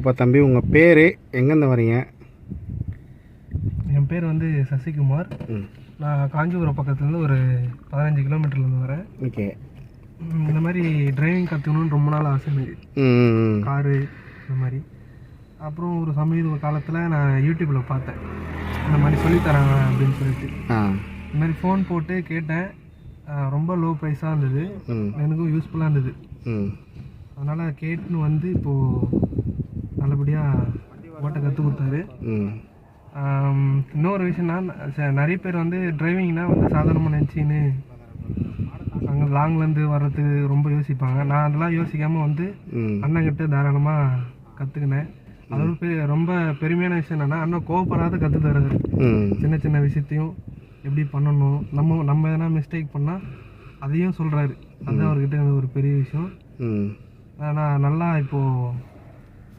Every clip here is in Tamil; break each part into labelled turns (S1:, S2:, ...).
S1: இப்போ தம்பி உங்கள் பேர் எங்கேருந்து வரீங்க?
S2: என் பேர் வந்து சசிகுமார். நான் காஞ்சிபுரம் பக்கத்துலேருந்து ஒரு பதினஞ்சு கிலோமீட்டர்லேருந்து வரேன்.
S1: ஓகே.
S2: இந்த மாதிரி டிரைவிங் கற்றுக்கணும்னு ரொம்ப நாள் ஆசை காரு இந்த மாதிரி. அப்புறம் ஒரு சமீப காலத்தில் நான் யூடியூப்பில் பார்த்தேன். இந்த மாதிரி சொல்லித்தராங்க அப்படின்னு சொல்லிட்டு. இந்த மாதிரி ஃபோன் போட்டு கேட்டேன். ரொம்ப லோ ப்ரைஸாக இருந்தது. எனக்கும் யூஸ்ஃபுல்லாக இருந்தது. அதனால் கேட்டுன்னு வந்து இப்போது நல்லபடியாக ஓட்ட கற்றுக் கொடுத்தாரு. இன்னொரு விஷயம்னா நிறைய பேர் வந்து டிரைவிங்னா வந்து சாதாரணமாக நினச்சின்னு அங்கே லாங்லேருந்து வர்றதுக்கு ரொம்ப யோசிப்பாங்க. நான் அதெல்லாம் யோசிக்காமல் வந்து அண்ணன்கிட்ட தாராளமாக கற்றுக்கினேன் அதோட பெரிய ரொம்ப பெருமையான விஷயம் என்னென்னா அண்ணன் கோவப்படாத கற்று தர்றாரு சின்ன சின்ன விஷயத்தையும் எப்படி பண்ணணும் நம்ம நம்ம எதனா மிஸ்டேக் பண்ணால் அதையும் சொல்கிறாரு அது அவர்கிட்ட ஒரு பெரிய விஷயம். நான் நல்லா இப்போது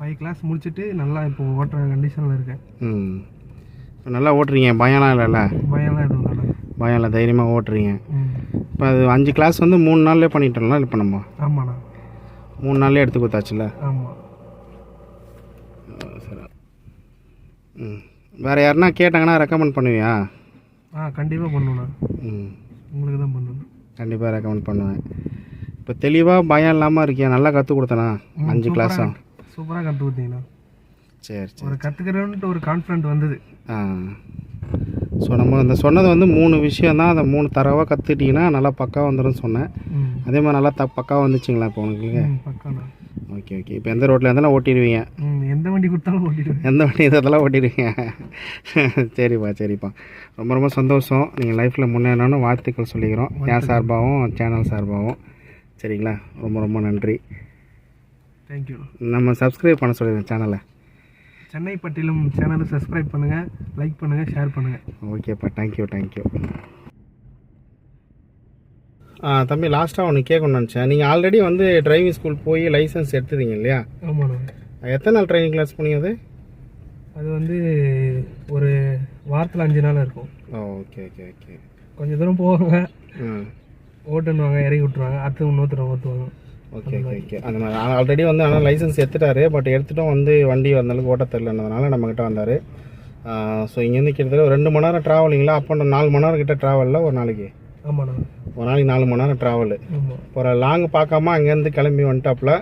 S2: ஃபைவ் கிளாஸ் முடிச்சுட்டு நல்லா இப்போது ஓட்டுற கண்டிஷனில் இருக்கேன்.
S1: ம். இப்போ நல்லா ஓட்டுறீங்க பயம்லாம் இல்லைல்ல?
S2: பயம்லாம் எதுவும் இல்லை
S1: பயம் இல்லை தைரியமாக ஓட்டுறீங்க இப்போ அது அஞ்சு கிளாஸ் வந்து மூணு நாள்லேயே பண்ணிட்டோம்ல இப்போ நம்ம?
S2: ஆமாண்ணா.
S1: மூணு நாள்லேயே எடுத்து கொடுத்தாச்சுல
S2: ஆமாம்
S1: சரி. ம். வேறு யாருன்னா கேட்டாங்கன்னா ரெக்கமெண்ட் பண்ணுவியா?
S2: ஆ கண்டிப்பாக பண்ணுவேண்ணா
S1: ம்.
S2: உங்களுக்கு தான் பண்ணணும்
S1: கண்டிப்பாக ரெக்கமெண்ட் பண்ணுவேன். இப்போ தெளிவாக பயம் இல்லாமல் இருக்கியா? நல்லா கற்றுக் கொடுத்தனா அஞ்சு கிளாஸும்
S2: சூப்பராக கற்றுக் கொடுத்தீங்கண்ணா
S1: சரி சரி.
S2: ஒரு கற்றுக்கிறோன்ட்டு ஒரு கான்ஃபிடென்ட் வந்தது.
S1: ஆ. ஸோ நம்ம இந்த சொன்னது வந்து மூணு விஷயம் தான் அந்த மூணு தரவாக கற்றுக்கிட்டிங்கன்னா நல்லா பக்கா வந்துடும் சொன்னேன். அதே மாதிரி நல்லா த பக்காவாக வந்துச்சுங்களா இப்போ
S2: பக்காண்ணா.
S1: Okay okay. இப்போ எந்த ரோட்டில் இருந்தாலும் ஓட்டிடுவீங்க.
S2: எந்த வண்டி கொடுத்தாலும் ஓட்டிடுவேன்.
S1: எந்த வண்டி இதெல்லாம் ஓட்டிடுவீங்க. சரிப்பா சரிப்பா. ரொம்ப ரொம்ப சந்தோஷம். நீங்கள் லைஃப்பில் முன்னேறணும்னு வாழ்த்துக்கள் சொல்லிக்கிறோம். என் சார்பாகவும் சேனல் சார்பாகவும். சரிங்களா? ரொம்ப ரொம்ப நன்றி.
S2: தேங்க்யூ
S1: நம்ம சப்ஸ்கிரைப் பண்ண சொல்லிடுறேன் சேனலை
S2: சென்னை பட்டியலும் சேனலை சப்ஸ்கிரைப் பண்ணுங்கள் லைக் பண்ணுங்கள் ஷேர் பண்ணுங்கள்
S1: ஓகேப்பா தேங்க்யூ தேங்க்யூ ஆ தம்பி லாஸ்ட்டாக ஒன்று கேட்கணும்னு நினச்சேன். நீங்கள் ஆல்ரெடி வந்து டிரைவிங் ஸ்கூல் போய் லைசன்ஸ் எடுத்துட்டீங்க இல்லையா?
S2: ஆமாண்ணா
S1: எத்தனை நாள் ட்ரைனிங் கிளாஸ் போனீங்க அது?
S2: அது வந்து ஒரு வாரத்தில் அஞ்சு நாள் இருக்கும்.
S1: ஓகே ஓகே ஓகே
S2: கொஞ்சம் தூரம் போவாங்க. ஓட்டுன்னுவாங்க இறக்கி விட்ருவாங்க அடுத்து இன்னொருத்தர் ஓட்டுவாங்க
S1: ஓகே ஓகே ஓகே அந்த மாதிரி ஆல்ரெடி வந்து ஆனால் லைசன்ஸ் எடுத்துட்டாரு. பட் எடுத்துட்டும் வந்து வண்டி வந்தளவுக்கு ஓட்ட தெரிலன்றதுனால நம்மக்கிட்ட வந்தார். ஸோ இங்கேருந்து கிட்டத்தட்ட ஒரு ரெண்டு மணி நேரம் ட்ராவலிங்களா அப்போ நாலு மணி நேரம் கிட்ட ட்ராவலில் ஒரு நாளைக்கு.
S2: ஆமாண்ணா.
S1: ஒரு நாளைக்கு நாலு மணி நேரம் ட்ராவலு ஒரு லாங் பார்க்காம அங்கேருந்து கிளம்பி வந்துட்டாப்புல.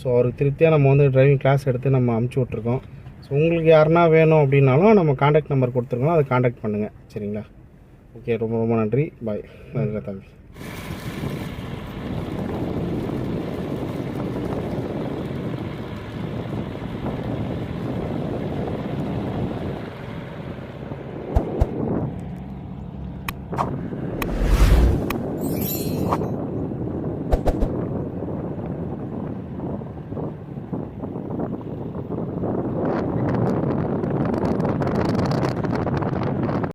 S1: ஸோ அவருக்கு திருப்தியாக நம்ம வந்து டிரைவிங் கிளாஸ் எடுத்து நம்ம அமுச்சு விட்ருக்கோம் ஸோ உங்களுக்கு யாருன்னா வேணும் அப்படின்னாலும் நம்ம காண்டாக்ட் நம்பர் கொடுத்துருக்கோம். அதை காண்டாக்ட் பண்ணுங்கள் சரிங்களா? ஓகே ரொம்ப ரொம்ப நன்றி. பாய் நன்றி தம்பி.